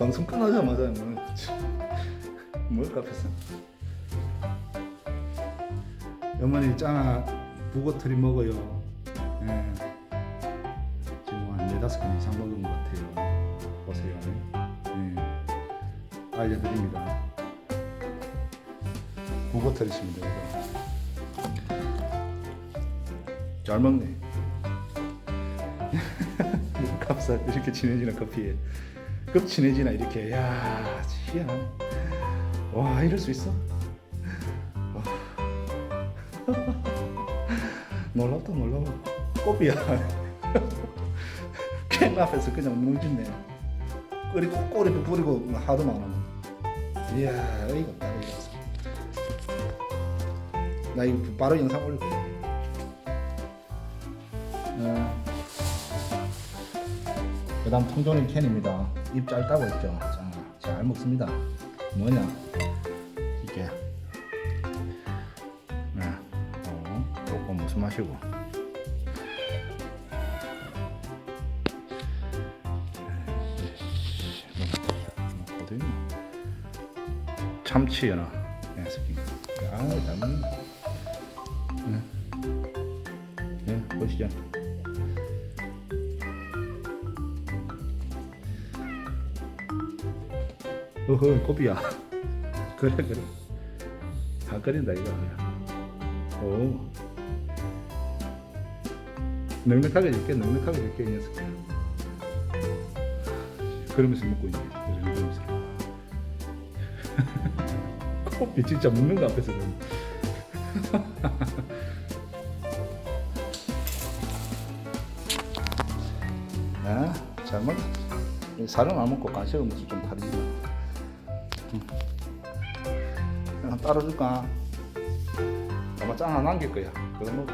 방송 끝나자마자 뭐뭘 카페사 어머니 짱아 북어트리 먹어요. 예. 지금 한 네다섯 개 이상 먹은 것 같아요. 보세요. 예. 알려드립니다. 북어트리십니다 이거. 잘 먹네. 값싸 이렇게 친해지는 커피에 급 친해지나 이렇게. 야 희한하네 와 이럴 수 있어? 와. 놀랍다 놀라워. 꼬비야. 캔 앞에서 그냥 뭉진네. 그리고 꼬리 부리고 하도 많아. 이야 어이가 없다 어이가 없어 나 이거 바로 영상 올릴게. 어. 그 다음 통조림 캔입니다. 입 짧다고 했죠. 자, 잘 먹습니다. 뭐냐? 이게. 네. 어, 요거 무슨 맛이고? 있나? 참치여나. 예, 스킨. 아, 잘 먹는다. 네. 네, 보시죠. 어허 꼬비야. 그래 그래. 다 끓인다 이거. 그냥 오. 넉넉하게 줄게 넉넉하게 줄게 이 녀석 그러면서 먹고 있네 그러면서. 커피 진짜 먹는 거 앞에서 아, 잘 먹. 살은 안 먹고 간식을 먹어서 좀 다르지. 그 냥 따라줄까? 아마 짠 하나 남길 거야. 그거 먹어.